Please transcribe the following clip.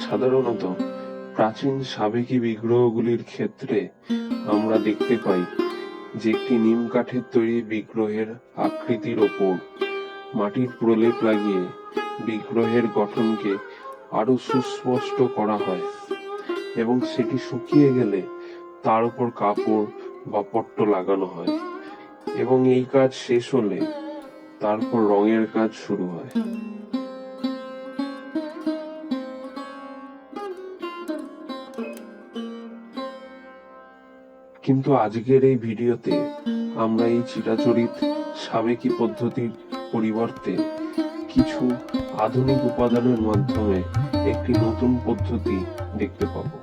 সাধারণত প্রাচীন সাবেকি বিগ্রহগুলির ক্ষেত্রে আমরা দেখতে পাই যে একটি নিম কাঠের তৈরি বিগ্রহের আকৃতির ওপর মাটির প্রলেপ লাগিয়ে বিগ্রহের গঠনকে আরও সুস্পষ্ট করা হয় এবং সেটি শুকিয়ে গেলে তার উপর কাপড় বা পট্ট লাগানো হয় এবং এই কাজ শেষ হলে তারপর রঙের কাজ শুরু হয়। কিন্তু আজকের এই ভিডিওতে আমরা এই চিরাচরিত সাবেকি পদ্ধতির পরিবর্তে কিছু আধুনিক উপাদানের মাধ্যমে একটি নতুন পদ্ধতি দেখতে পাবো।